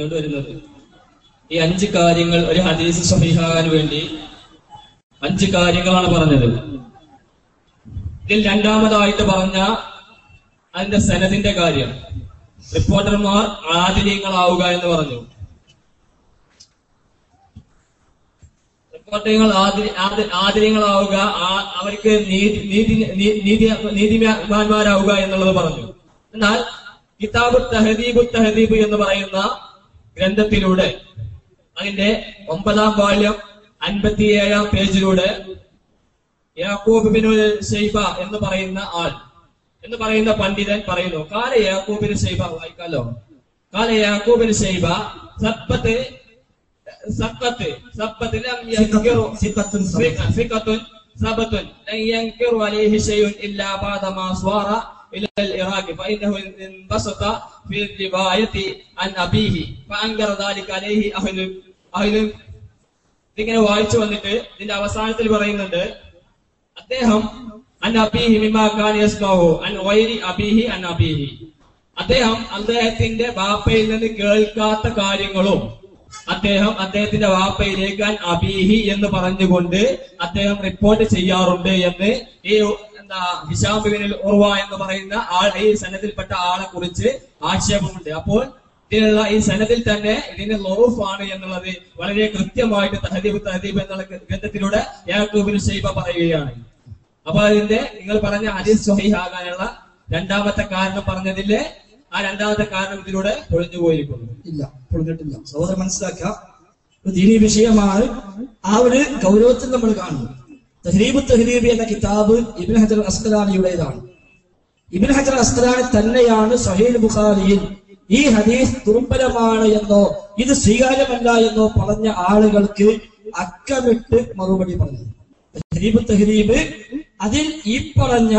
വരുന്നത് ഈ അഞ്ച് കാര്യങ്ങൾ ഒരു ഹദീസ് സഹിഹാകാൻ വേണ്ടി അഞ്ച് കാര്യങ്ങളാണ് പറഞ്ഞത്. ഇതിൽ രണ്ടാമതായിട്ട് പറഞ്ഞ അതിന്റെ സനദിന്റെ കാര്യം. റിപ്പോർട്ടർമാർ ആദിര്യങ്ങളാവുക എന്ന് പറഞ്ഞു. റിപ്പോർട്ടറുകൾ ആദി- ആദി- ആദര്യങ്ങളാവുക അവർക്ക് നീതി നീതി നീതിമാന്മാരാവുക എന്നുള്ളത് പറഞ്ഞു. എന്നാൽ കിതാബ് തഹദീബ് തഹദീബ് എന്ന് പറയുന്ന ഗ്രന്ഥത്തിലൂടെ അതിന്റെ ഒമ്പതാം വാല്യം അൻപത്തിയേഴാം പേജിലൂടെ യാക്കൂബ് ബിനു എന്ന് പറയുന്ന ആൾ എന്ന് പറയുന്ന പണ്ഡിതൻ പറയുന്നു കാല യാക്കോബിന് സൈബ? വായിക്കാലോ. കാല യാക്കോബിന് സൈബ സത്പത്ത് സത്പത്ത് സപ്പത്ത് സബത്തുൻ ലം യൻകിറു അലൈഹി ഷൈഉൻ ഇല്ലാ ബാദമാ സ്വാറ عليه شيء إلا بعد ما صار إلى العراق فإنه انبسط في الرواية عن أبيه فأنكر ذلك عليه أهل أهل ഇതിങ്ങനെ വായിച്ചു വന്നിട്ട് ഇതിന്റെ അവസാനത്തിൽ പറയുന്നുണ്ട് അദ്ദേഹം അൻ അബീഹി മിമാക്കാൻ യസ്മാഹു അൻ വൈരി അബീഹി അൻ അബീഹി അദ്ദേഹം അദ്ദേഹത്തിന്റെ വാപ്പയിൽ നിന്ന് കേൾക്കാത്ത കാര്യങ്ങളും അദ്ദേഹം അദ്ദേഹത്തിന്റെ വാപ്പയിലേക്ക് അൻ അബീഹി എന്ന് പറഞ്ഞുകൊണ്ട് അദ്ദേഹം റിപ്പോർട്ട് ചെയ്യാറുണ്ട് എന്ന് ഈ എന്താ ഹിഷാബിനിൽ ഉർവ എന്ന് പറയുന്ന ആൾ ഈ സനത്തിൽപ്പെട്ട ആളെ കുറിച്ച് ആക്ഷേപമുണ്ട്. അപ്പോൾ ഇതിനുള്ള ഈ സനത്തിൽ തന്നെ ഇതിന് ലോഫാണ് എന്നുള്ളത് വളരെ കൃത്യമായിട്ട് തഹദീബ് തഹദീബ് എന്നുള്ള ഗ്രന്ഥത്തിലൂടെ യാക്കൂബിന് ഷൈബ പറയുകയാണ്. അപ്പൊ അതിന്റെ നിങ്ങൾ പറഞ്ഞ ഹദീസ് സ്വഹീഹാകാനുള്ള രണ്ടാമത്തെ കാരണം പറഞ്ഞതില്ലേ ആ രണ്ടാമത്തെ കാരണം ഇതിലൂടെ പൊളിഞ്ഞു പോയിരിക്കുന്നു. ഇല്ല പൊളിഞ്ഞിട്ടില്ല. സഹോദരൻ മനസ്സിലാക്കുക ദീനി വിഷയമാണ് ആ ഒരു ഗൗരവത്തിൽ നമ്മൾ കാണുന്നു തഹ്രീബ് തഹ്രീബ് എന്ന കിതാബ് ഇബിൻ ഹജർ അസ്കലാനിയുടേതാണ് ഇബിൻ ഹജർ അസ്കലാനി തന്നെയാണ് സഹീൽ ബുഖാരിയിൽ ഈ ഹദീസ് ദുർബലമാണ് എന്നോ ഇത് സ്വീകാര്യമല്ല എന്നോ പറഞ്ഞ ആളുകൾക്ക് അക്കമിട്ട് മറുപടി പറഞ്ഞു. തഹ്രീബ് തഹ്രീബ് അതിൽ ഈ പറഞ്ഞ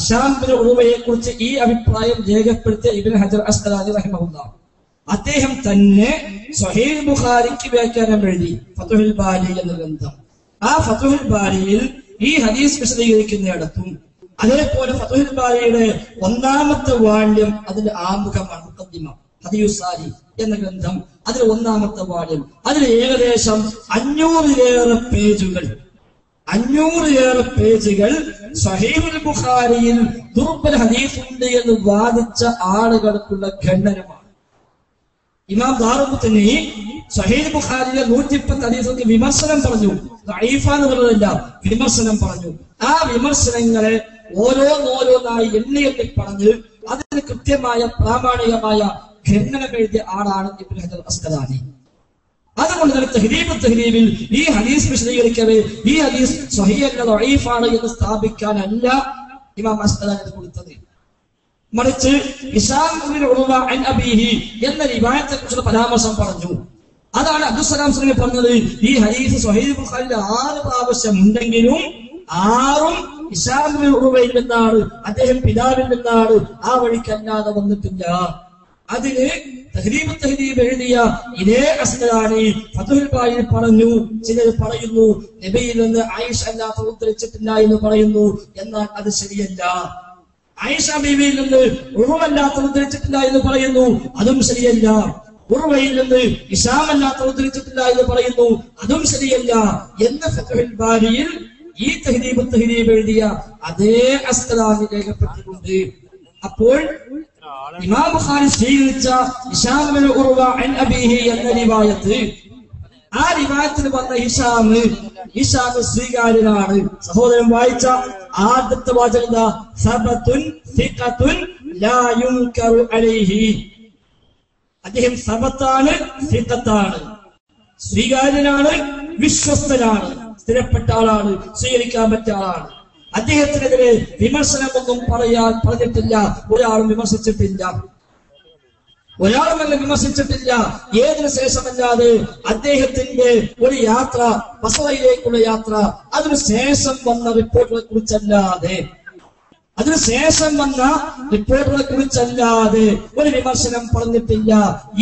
ഇഷാംബിന് ഉറുവയെ കുറിച്ച് ഈ അഭിപ്രായം രേഖപ്പെടുത്തിയ ഇബിൻ ഹജർ അസ്കലാനി റഹിമഹുല്ല. അദ്ദേഹം തന്നെ സഹീൽ ബുഖാരിക്ക് വ്യാഖ്യാനം എഴുതി ഫതുഹുൽ ബാലി എന്ന ഗ്രന്ഥം. ആ ഫതുഹുൽ ബാരിയിൽ ഈ ഹദീസ് വിശദീകരിക്കുന്നിടത്തും അതേപോലെ ഫതുഹുൽ ബാരിയുടെ ഒന്നാമത്തെ വാല്യം അതിന്റെ ആമുഖമാണ് മുഖദ്ദിമ ഹദിയുസാരി എന്ന ഗ്രന്ഥം. അതിൽ ഒന്നാമത്തെ വാല്യം അതിൽ ഏകദേശം അഞ്ഞൂറിലേറെ പേജുകൾ. അഞ്ഞൂറിലേറെ പേജുകൾ സഹീബുൽ ബുഖാരിയിൽ ദുർബൽ ഹദീസുണ്ട് എന്ന് വാദിച്ച ആളുകൾക്കുള്ള ഖണ്ഡനമാണ്. ഇമാം ദാറുഖുത്തനി ബുഖാരിയുടെ ബുഖാരിയിലെ നൂറ്റിപ്പത്ത് ഹദീസുകൾക്ക് വിമർശനം പറഞ്ഞു. ദഈഫ എന്ന് പറഞ്ഞതല്ല വിമർശനം പറഞ്ഞു. ആ വിമർശനങ്ങളെ ഓരോന്നോരോന്നായി എണ്ണി പറഞ്ഞ് അതിന് കൃത്യമായ പ്രാമാണികമായ ഖണ്ഡനം എഴുതിയ ആളാണ് ഇബ്നു ഹജർ അതുകൊണ്ട് തന്നെ തെഹ്രീബ് തെഹ്രീബിൽ ഈ ഹദീസ് വിശദീകരിക്കവേ ഈ ഹദീസ് സ്വഹീയല്ല ദഈഫാണ് എന്ന് സ്ഥാപിക്കാനല്ല ഇമാം അസ്കലാനി ഇത് കൊടുത്തത്. മറിച്ച് എന്ന റിവായത്തെ കുറിച്ചുള്ള പരാമർശം പറഞ്ഞു. അതാണ് അബ്ദുസലാം സ്വലമി പറഞ്ഞത്. ഈ ഹദീസ് സ്വഹീദ് ബുഖാരിയിൽ ആറ് പ്രാവശ്യം ഉണ്ടെങ്കിലും ആറും ഇസാം ഇബ്നു ഉർവയിൽ നിന്നാണ് അദ്ദേഹം പിതാവിൽ നിന്നാണ് ആ വഴിക്കല്ലാതെ വന്നിട്ടില്ല. അതിന് തഹരീബ് തഹരീബ് എഴുതിയ ഇതേ അസ്കലാനി ഫതുൽ പറഞ്ഞു ചിലർ പറയുന്നു നബിയിൽ നിന്ന് ആയിഷ് അല്ലാത്ത ഉദ്ധരിച്ചിട്ടില്ല എന്ന് പറയുന്നു എന്നാൽ അത് ശരിയല്ല. ആയിഷ ബീവിയിൽ നിന്ന് ഉറവല്ലാത്ത ഉദ്ധരിച്ചിട്ടില്ല എന്ന് പറയുന്നു. അതും ശരിയല്ല. ഉറവയിൽ നിന്ന് ഇഷാമല്ലാത്ത ഉദ്ധരിച്ചിട്ടില്ല എന്ന് പറയുന്നു. അതും ശരിയല്ല. എന്ന് ഫതുൽ ബാരിയിൽ ഈ തഹ്രീബ് തഹ്രീബ് എഴുതിയ അതേ അസ്കലാമി രേഖപ്പെട്ടിട്ടുണ്ട് അപ്പോൾ ഇമാം ബുഖാരി സ്വീകരിച്ച ബിൻ ഉർവ അൻ അബീഹി എന്ന റിവായത്ത് ആ റിവായത്തിൽ വന്ന ഹിഷാമ് ഹിഷാമ് സ്വീകാര്യനാണ്. സഹോദരൻ വായിച്ച ആദ്യത്തെ വാചകം ലാ യുൻകറു അലൈഹി. അദ്ദേഹം സബത്താണ് സിഖത്താണ്. സ്വീകാര്യനാണ് വിശ്വസ്തനാണ് സ്ഥിരപ്പെട്ട ആളാണ് സ്വീകരിക്കാൻ പറ്റിയ ആളാണ്. അദ്ദേഹത്തിനെതിരെ വിമർശനമൊന്നും പറയാൻ പറഞ്ഞിട്ടില്ല. ഒരാളും വിമർശിച്ചിട്ടില്ല. ഒരാളും എന്നെ വിമർശിച്ചിട്ടില്ല. ഏതിനു ശേഷമല്ലാതെ അദ്ദേഹത്തിന്റെ ഒരു യാത്ര ബസറയിലേക്കുള്ള യാത്ര അതിനു ശേഷം വന്ന റിപ്പോർട്ടിനെ കുറിച്ചല്ലാതെ അതിനുശേഷം വന്ന റിപ്പോർട്ടുകളെ കുറിച്ചല്ലാതെ ഒരു വിമർശനം പറഞ്ഞിട്ടില്ല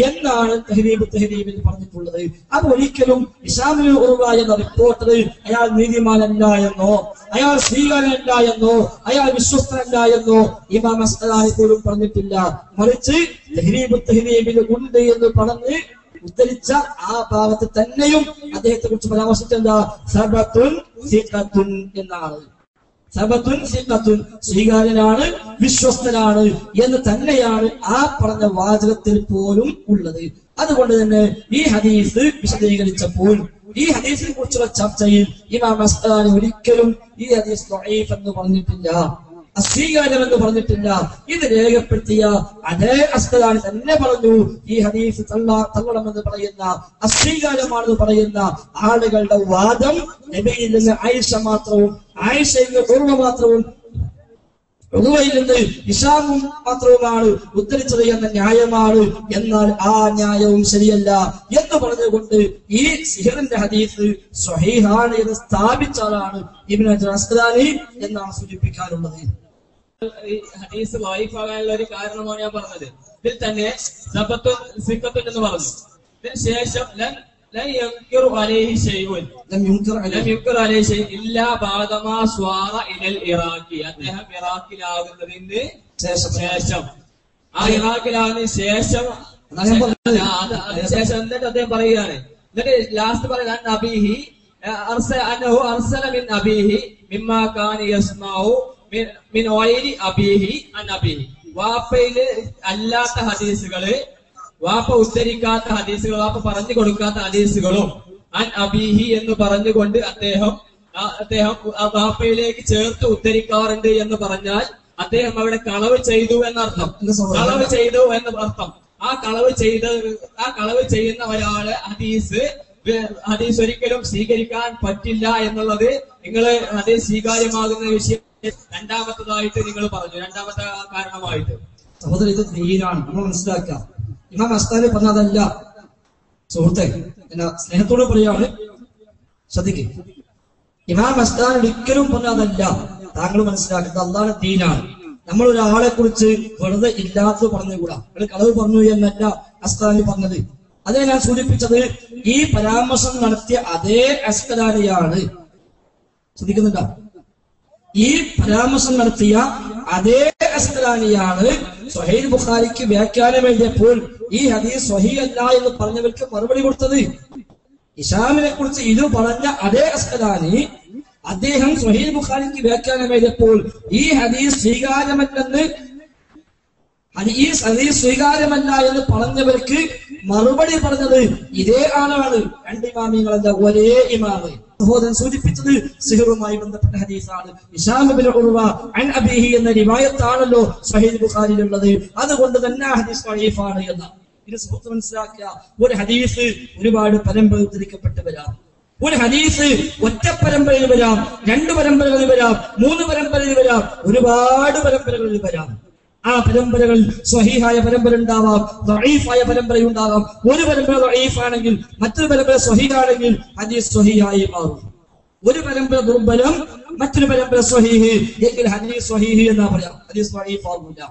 എന്നാണ് തെഹരീബ് തെഹരീബിൽ പറഞ്ഞിട്ടുള്ളത്. അത് ഒരിക്കലും ഇഷാമി ഉറവ എന്ന റിപ്പോർട്ടർ അയാൾ നീതിമാനല്ല എന്നോ അയാൾ സ്വീകാരനല്ല എന്നോ അയാൾ വിശ്വസ്തനല്ല എന്നോ ഇമാം അസ്തലാനി പോലും പറഞ്ഞിട്ടില്ല. മറിച്ച് തെഹരീബ് തെഹരീബിൽ ഉണ്ട് എന്ന് പറഞ്ഞ് ഉദ്ധരിച്ച ആ ഭാഗത്ത് തന്നെയും അദ്ദേഹത്തെ കുറിച്ച് പരാമർശിച്ചെന്താ എന്നാണ്. സബത്തുൻ സിഖത്തുൻ സ്വീകാര്യനാണ് വിശ്വസ്തനാണ് എന്ന് തന്നെയാണ് ആ പറഞ്ഞ വാചകത്തിൽ പോലും ഉള്ളത്. അതുകൊണ്ട് തന്നെ ഈ ഹദീസ് വിശദീകരിച്ചപ്പോൾ ഈ ഹദീസിനെ കുറിച്ചുള്ള ചർച്ചയിൽ ഇമാം അസ്താനി ഒരിക്കലും ഈ ഹദീസ് എന്ന് പറഞ്ഞിട്ടില്ല അസ്വീകാരം എന്ന് പറഞ്ഞിട്ടില്ല. ഇത് രേഖപ്പെടുത്തിയ അതേ അസ്തലാനി തന്നെ പറഞ്ഞു ഈ ഹദീസ് തള്ള തള്ളണമെന്ന് പറയുന്ന അസ്വീകാരമാണെന്ന് പറയുന്ന ആളുകളുടെ വാദം നബിയിൽ നിന്ന് ആയിഷ മാത്രവും ആയിഷയിൽ ഓർമ്മ മാത്രവും നിന്ന് ഇഷാമും മാത്രവുമാണ് ഉദ്ധരിച്ചത് എന്ന ന്യായമാണ്. എന്നാൽ ആ ന്യായവും ശരിയല്ല എന്ന് പറഞ്ഞുകൊണ്ട് ഈ സിഹറിന്റെ ഹദീസ് സ്വഹീഹാണ് എന്ന് സ്ഥാപിച്ച ആളാണ് ഇബ്നു ഹജർ അസ്കലാനി എന്നാണ് സൂചിപ്പിക്കാറുള്ളത് ഈ ഹദീസ് വായിഫാകാനുള്ള ഒരു കാരണമാണ് ഞാൻ പറഞ്ഞത്. ഇതിൽ തന്നെ എന്ന് പറഞ്ഞു. ഇതിന് ശേഷം ലൻ ينكر عليه അലൈഹി لم ينكر عليه. സ്വാറ ഇലൽ ഇറാഖി അദ്ദേഹം ഇറാഖിലാകുന്നതിന് ശേഷം. ശേഷം. ആ ഇറാഖിലാകുന്ന ശേഷം അതിനുശേഷം എന്നിട്ട് അദ്ദേഹം പറയുകയാണ്. എന്നിട്ട് ലാസ്റ്റ് പറയുന്നത് നബീഹി അബീഹി അന്നഹു അർസല മിൻ അബീഹി മിമ്മാ യസ്മാഉ മിൻ- ഓയിലി അബീഹി അൻ അബീഹി. വാപ്പയിൽ അല്ലാത്ത ഹദീസുകൾ വാപ്പ ഉച്ചരിക്കാത്ത ഹദീസുകൾ വാപ്പ പറഞ്ഞു കൊടുക്കാത്ത ഹദീസുകളും. അൻ അബീഹി എന്ന് പറഞ്ഞുകൊണ്ട് അദ്ദേഹം അദ്ദേഹം വാപ്പയിലേക്ക് ചേർത്ത് ഉദ്ധരിക്കാറുണ്ട് എന്ന് പറഞ്ഞാൽ അദ്ദേഹം അവിടെ കളവ് ചെയ്തു എന്നർത്ഥം. കളവ് ചെയ്തു എന്ന് അർത്ഥം. ആ കളവ് ചെയ്ത ആ കളവ് ചെയ്യുന്ന ഒരാൾ ഹദീസ് ഹദീസ് ഒരിക്കലും സ്വീകരിക്കാൻ പറ്റില്ല എന്നുള്ളത് നിങ്ങൾ ഹദീസ് സ്വീകാര്യമാകുന്ന വിഷയം രണ്ടാമത്തതായിട്ട് നിങ്ങൾ പറഞ്ഞു രണ്ടാമത്തെ കാരണമായിട്ട്. സഹോദരൻ ഇത് ദീനാണ് നമ്മൾ മനസ്സിലാക്കാം. ഇമാം പറഞ്ഞ പറഞ്ഞതല്ല. സുഹൃത്തെ എന്നാ സ്നേഹത്തോട് പറയാണ് ശ്രദ്ധിക്കുക ഇമാം അസ്താൻ ഒരിക്കലും പറഞ്ഞതല്ല. താങ്കൾ മനസ്സിലാക്കുന്നത് അള്ളാഹ് ദീനാണ്. നമ്മൾ ഒരാളെ കുറിച്ച് വെറുതെ ഇല്ലാത്തത് പറഞ്ഞുകൂടാ. നിങ്ങൾ കളവ് പറഞ്ഞു എന്നല്ല അസ്താനി പറഞ്ഞത്. അതിനെ ഞാൻ സൂചിപ്പിച്ചത് ഈ പരാമർശം നടത്തിയ അതേ അസ്കലാനിയാണ് ശ്രദ്ധിക്കുന്നുണ്ടോ? ഈ പരാമർശം നടത്തിയ അതേ അസ്കലാനിയാണ് സ്വഹൈൽ ബുഖാരിക്ക് വ്യാഖ്യാനം എഴുതിയപ്പോൾ ഈ ഹദീസ് സ്വഹീ അല്ല എന്ന് പറഞ്ഞവർക്ക് മറുപടി കൊടുത്തത് ഇഷാമിനെ കുറിച്ച് ഇത് പറഞ്ഞ അതേ അസ്കലാനി അദ്ദേഹം സ്വഹീൽ ബുഖാരിക്ക് വ്യാഖ്യാനം എഴുതിയപ്പോൾ ഈ ഹദീസ് സ്വീകാര്യമല്ലെന്ന് അത് ഈ ഹദീസ് സ്വീകാര്യമല്ല എന്ന് പറഞ്ഞവർക്ക് മറുപടി പറഞ്ഞത് ഇതേ ആളാണ്. രണ്ട് ഇമാമിങ്ങളല്ല ഒരേ ഇമാമ്. സഹോദരൻ സൂചിപ്പിച്ചത് സിഹറുമായി ബന്ധപ്പെട്ട ഹദീസാണ്. അബീഹി എന്ന റിവായത്താണല്ലോ സഹീഹ് ബുഖാരിയിലുള്ളത്. അതുകൊണ്ട് തന്നെ ഹദീസ് വഴീഫാണ് എന്ന് ഇത് സുഹൃത്ത് മനസ്സിലാക്കുക ഒരു ഹദീസ് ഒരുപാട് പരമ്പര ഉദ്ധരിക്കപ്പെട്ട് വരാം. ഒരു ഹദീസ് ഒറ്റ പരമ്പരയിൽ വരാം രണ്ട് പരമ്പരകളിൽ വരാം മൂന്ന് പരമ്പരയിൽ വരാം ഒരുപാട് പരമ്പരകളിൽ വരാം. ആ പരമ്പരകൾ സ്വഹീഹായ പരമ്പര ഉണ്ടാവാം ദഈഫായ പരമ്പര ഉണ്ടാവാം ഒരു പരമ്പര ദഈഫാണെങ്കിൽ മറ്റൊരു പരമ്പര സ്വഹീഹാണെങ്കിൽ ഹദീസ് സ്വഹീഹായി മാറും. ഒരു പരമ്പര ദുർബലം മറ്റൊരു പരമ്പര സ്വഹീഹ്. എങ്കിൽ ഹദീസ് സ്വഹീഹ് എന്നാ പറയാം. ഹദീസ് ദഈഫാകില്ല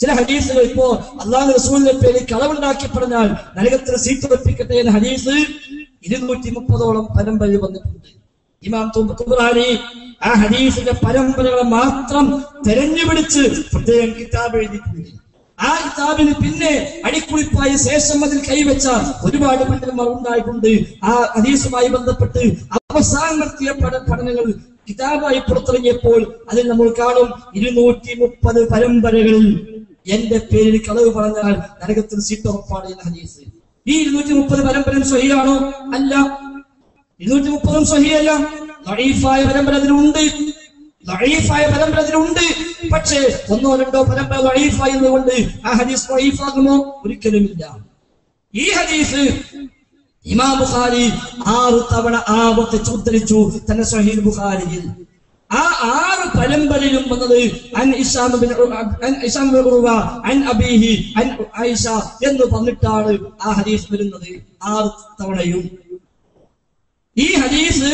ചില ഹദീസുകൾ ഇപ്പോ അള്ളാഹു റസൂലിന്റെ പേരിൽ കളവുണ്ടാക്കി പറഞ്ഞാൽ നരകത്തിൽ സീറ്റ് ഉറപ്പിക്കട്ടെ എന്ന ഹദീസ് ഇരുന്നൂറ്റി മുപ്പതോളം പരമ്പരയിൽ വന്നിട്ടുണ്ട്. ഇമാം തുബ- ആ ഹദീസിന്റെ പരമ്പരകളെ മാത്രം തെരഞ്ഞുപിടിച്ച് പ്രത്യേകം കിതാബ് എഴുതിയിട്ടുണ്ട്. ആ കിതാബിന് പിന്നെ അടിക്കുളിപ്പായ ശേഷം അതിൽ കൈവച്ച ഒരുപാട് പണ്ഡിതന്മാർ ഉണ്ടായിട്ടുണ്ട്. ആ ഹദീസുമായി ബന്ധപ്പെട്ട് അവസാനം നടത്തിയ പഠനങ്ങൾ കിതാബായി പുറത്തിറങ്ങിയപ്പോൾ അതിൽ നമ്മൾ കാണും ഇരുന്നൂറ്റി മുപ്പത് പരമ്പരകളിൽ എന്റെ പേരിൽ കളവ് പറഞ്ഞാൽ നരകത്തിൽ സീറ്റ് ഉറപ്പാണ് എന്ന ഹദീസ്. ഈ ഇരുന്നൂറ്റി മുപ്പത് പരമ്പരയും സ്വഹിയാണോ അല്ല. ഇരുന്നൂറ്റി മുപ്പതും സഹിയല്ല. ലൈഫായ പരമ്പര അതിലുണ്ട്. ലൈഫായ പരമ്പര അതിലുണ്ട്. പക്ഷേ ഒന്നോ രണ്ടോ പരമ്പര ലൈഫായതുകൊണ്ട് ആ ഹദീസ് ലൈഫാകുമോ ഒരിക്കലുമില്ല. ഈ ഹദീസ് ഇമാം ബുഖാരി ആറ് തവണ ആവർത്തിച്ച് ഉദ്ധരിച്ചു തന്നെ സഹീൽ ബുഖാരിയിൽ. ആ ആറ് പരമ്പരയിലും വന്നത് അൻ ഉ- അൻ ബിൻ അൻ അബീഹി അൻ ആയിഷ എന്ന് പറഞ്ഞിട്ടാണ് ആ ഹദീസ് വരുന്നത്. ആറ് തവണയും ഈ ഹദീസ്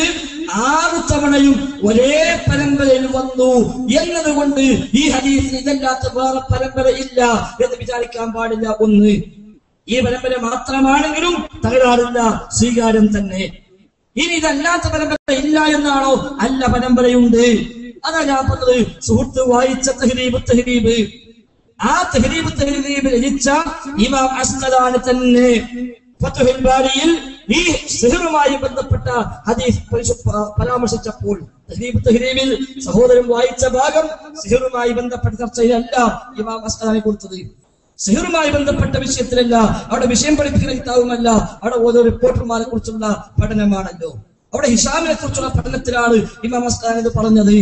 ആറ് തവണയും ഒരേ പരമ്പരയിൽ വന്നു എന്നതുകൊണ്ട് ഈ ഹദീസിന് ഇതല്ലാത്ത വേറെ പരമ്പര ഇല്ല എന്ന് വിചാരിക്കാൻ പാടില്ല. ഒന്ന് ഈ പരമ്പര മാത്രമാണെങ്കിലും തകരാറില്ല സ്വീകാരം തന്നെ. ഇനി ഇതല്ലാത്ത പരമ്പര ഇല്ല എന്നാണോ? അല്ല പരമ്പരയുണ്ട്. അതാ ഞാൻ പറഞ്ഞത്. സുഹൃത്ത് വായിച്ച തഹരീബ് തഹരീബ്. ആ തഹരീബ് തഹരീബ് രചിച്ച ഇമാം അസ്കലാന് തന്നെ ഫത്തുഹിൽ ബാരിയിൽ ഈ സിഹറുമായി ബന്ധപ്പെട്ട ഹദീസ് പരാമർശിച്ചപ്പോൾ തഹരീബ് സഹോദരൻ വായിച്ച ഭാഗം സിഹറുമായി ബന്ധപ്പെട്ട ചർച്ചയിലല്ല ഇമാം അസ്കലാനെ കൊടുത്തത് സിഹറുമായി ബന്ധപ്പെട്ട വിഷയത്തിലല്ല അവിടെ വിഷയം പഠിപ്പിക്കുന്ന കിതാവുമല്ല അവിടെ ഓരോ റിപ്പോർട്ടർമാരെ കുറിച്ചുള്ള പഠനമാണല്ലോ. അവിടെ ഹിഷാമിനെ കുറിച്ചുള്ള പഠനത്തിലാണ് ഇമാം ഇത് പറഞ്ഞത്.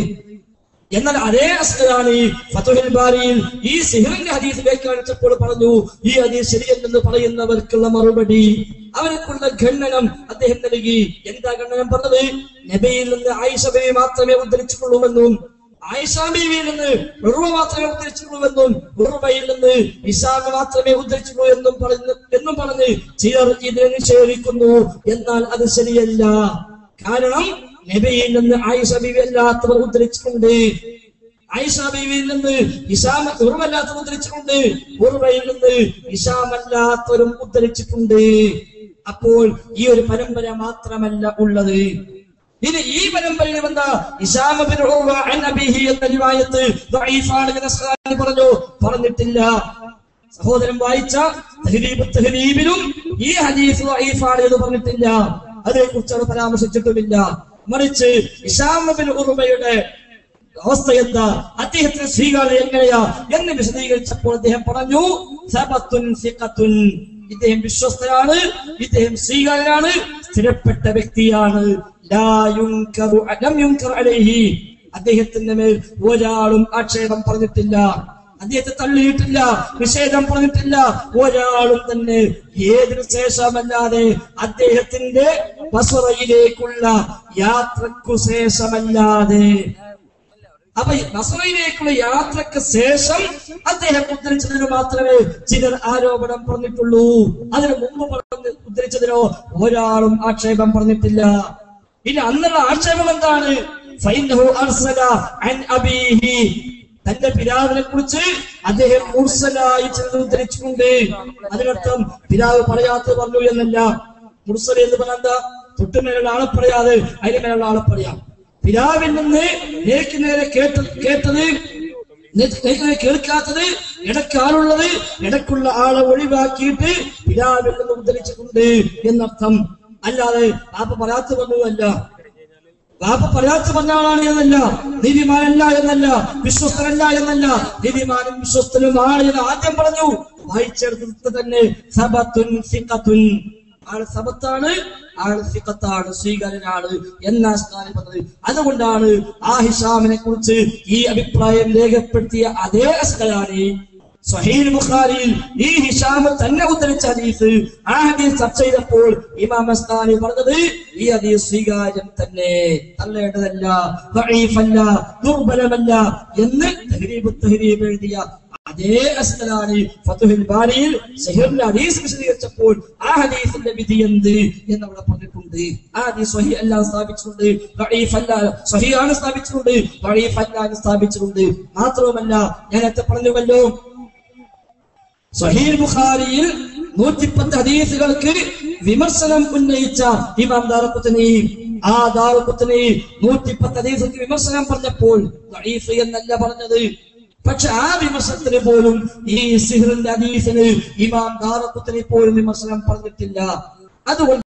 എന്നാൽ അതേ അസ്ലാനി ഫതുഹിൽ ബാരിയിൽ ഈ സിഹിറിന്റെ ഹദീസ് വ്യാഖ്യാനിച്ചപ്പോൾ പറഞ്ഞു ഈ ഹദീസ് ശരിയല്ലെന്ന് പറയുന്നവർക്കുള്ള മറുപടി. അവർക്കുള്ള ഖണ്ഡനം അദ്ദേഹം നൽകി. എന്താ ഖണ്ഡനം പറഞ്ഞത്? നബിയിൽ നിന്ന് ആയിഷബയെ മാത്രമേ ഉദ്ധരിച്ചിട്ടുള്ളൂവെന്നും ആയിഷാ ബീവിയിൽ നിന്ന് ഉറുവ മാത്രമേ ഉദ്ധരിച്ചിട്ടുള്ളൂവെന്നും ഉറുവയിൽ നിന്ന് ഇസാബ് മാത്രമേ ഉദ്ധരിച്ചിട്ടുള്ളൂ എന്നും പറഞ്ഞു എന്നും പറഞ്ഞ് ചിലർ ഇതിനെ നിഷേധിക്കുന്നു. എന്നാൽ അത് ശരിയല്ല. കാരണം നബിയിൽ നിന്ന് ആയിഷ ബിവി അല്ലാത്തവർ ഉദ്ധരിച്ചിട്ടുണ്ട്. ആയിഷ ബീവിയിൽ നിന്ന് ഇഷാമ ഉറുവല്ലാത്തവർ ഉദ്ധരിച്ചിട്ടുണ്ട്. ഉറുവയിൽ നിന്ന് ഇഷാമല്ലാത്തവരും ഉദ്ധരിച്ചിട്ടുണ്ട്. അപ്പോൾ ഈ ഒരു പരമ്പര മാത്രമല്ല ഉള്ളത്. ഇനി ഈ പരമ്പരയിൽ എന്താ ഇഷാമ ബിൻ ഉർവ അൻ അബീഹി എന്ന റിവായത്ത് പറഞ്ഞു. പറഞ്ഞിട്ടില്ല. സഹോദരൻ വായിച്ച തഹരീബ് തഹരീബിലും ഈ ഹദീസ് എന്ന് പറഞ്ഞിട്ടില്ല. അതിനെ കുറിച്ച് പരാമർശിച്ചിട്ടുമില്ല. മറിച്ച് ഇഷാമബിൻ ഉറുമയുടെ അവസ്ഥ എന്താ? അദ്ദേഹത്തിന് സ്ത്രീകൾ എങ്ങനെയാ? എന്ന് വിശദീകരിച്ചപ്പോൾ അദ്ദേഹം പറഞ്ഞു സബത്തുൻ സിഖത്തുൻ. ഇദ്ദേഹം വിശ്വസ്തനാണ് ഇദ്ദേഹം സ്വീകാര്യനാണ് സ്ഥിരപ്പെട്ട വ്യക്തിയാണ്. അദ്ദേഹത്തിന്റെ മേൽ ഒരാളും ആക്ഷേപം പറഞ്ഞിട്ടില്ല. അദ്ദേഹത്തെ തള്ളിയിട്ടില്ല നിഷേധം പറഞ്ഞിട്ടില്ല. ഒരാളും തന്നെ ഏതിനു ശേഷമല്ലാതെ അദ്ദേഹത്തിന്റെ ബസറയിലേക്കുള്ള യാത്രക്കു ശേഷമല്ലാതെ. അപ്പൊ ബസറയിലേക്കുള്ള യാത്രയ്ക്ക് ശേഷം അദ്ദേഹം ഉദ്ധരിച്ചതിന് മാത്രമേ ചിലർ ആരോപണം പറഞ്ഞിട്ടുള്ളൂ. അതിനു മുമ്പ് പറഞ്ഞ് ഉദ്ധരിച്ചതിനോ ഒരാളും ആക്ഷേപം പറഞ്ഞിട്ടില്ല. പിന്നെ അന്നുള്ള ആക്ഷേപം എന്താണ്? അർസല അൻ അബീഹി. തന്റെ പിതാവിനെ കുറിച്ച് അദ്ദേഹം മുർസലായി ചെന്ന് ഉദ്ധരിച്ചിട്ടുണ്ട് അതിനർത്ഥം പിതാവ് പറയാത്തത് പറഞ്ഞു എന്നല്ല. മുർസൽ എന്ന് പറഞ്ഞ എന്താ? തൊട്ടുമേലുള്ള ആളെ പറയാതെ അതിന് മേലുള്ള ആളെ പറയാം. പിതാവിൽ നിന്ന് നേക്ക് നേരെ കേട്ട കേട്ടത് കേൾക്കാത്തത് ഇടയ്ക്ക് ആളുള്ളത് ഇടയ്ക്കുള്ള ആളെ ഒഴിവാക്കിയിട്ട് പിതാവിൽ നിന്ന് ഉദ്ധരിച്ചിട്ടുണ്ട് എന്നർത്ഥം. അല്ലാതെ പാപ്പ പറയാത്ത പറഞ്ഞതല്ല വാപ്പ പറയാത്ത പറഞ്ഞ ആളാണ് എന്നല്ല നീതിമാനല്ല എന്നല്ല വിശ്വസ്തരല്ല എന്നല്ല. നീതിമാനും വിശ്വസ്തനും ആണ് എന്ന് ആദ്യം പറഞ്ഞു. വായിച്ചെടുത്ത് തന്നെ സബത്തുൻ സിക്കത്തുൻ ആൾ സബത്താണ് ആൾ സിക്കത്താണ് സ്വീകാര്യനാണ് എന്ന സ്ഥാനം പറഞ്ഞത്. അതുകൊണ്ടാണ് ആ ഹിഷാമിനെ കുറിച്ച് ഈ അഭിപ്രായം രേഖപ്പെടുത്തിയ അതേ അസ്കലാനി സഹീൽ ബുഖാരിയിൽ ഈ ഹിഷാം തന്നെ ഉദ്ധരിച്ച ഹദീസ്. ആ ഹദീസ് ചർച്ച ചെയ്തപ്പോൾ ഇമാം അസ്താനി പറഞ്ഞത് ഈ ഹദീസ് സ്വീകാര്യം തന്നെ തള്ളേണ്ടതല്ല ദഈഫല്ല ദുർബലമല്ല എന്ന് തഹരീബ് തഹ്രീബ് എഴുതിയ അതേ അസ്തലാണ് ഫതുഹിൽ ബാരിയിൽ സഹീറിന്റെ ഹദീസ് വിശദീകരിച്ചപ്പോൾ ആ ഹദീസിന്റെ വിധി എന്ത് എന്ന് അവിടെ പറഞ്ഞിട്ടുണ്ട്. ആ ഹദീസ് സഹി അല്ല സ്ഥാപിച്ചിട്ടുണ്ട് ദഈഫ് അല്ല സ്വഹീഹാണ് സ്ഥാപിച്ചിട്ടുണ്ട് ദഈഫ് അല്ല എന്ന് സ്ഥാപിച്ചിട്ടുണ്ട്. മാത്രവുമല്ല ഞാൻ നേരത്തെ പറഞ്ഞുവല്ലോ സഹീൽ ബുഖാരിയിൽ നൂറ്റിപ്പത്ത് ഹദീസുകൾക്ക് വിമർശനം ഉന്നയിച്ച ഇമാം ദാറഖുത്നി ആ ദാറഖുത്നി നൂറ്റിപ്പത്ത് ഹദീസുകൾക്ക് വിമർശനം പറഞ്ഞപ്പോൾ എന്നല്ല പറഞ്ഞത്. പക്ഷെ ആ വിമർശനത്തിന് പോലും ഈ സിഹിറിന്റെ ഹദീസിന് ഇമാം ദാറഖുത്നി പോലും വിമർശനം പറഞ്ഞിട്ടില്ല. അതുകൊണ്ട്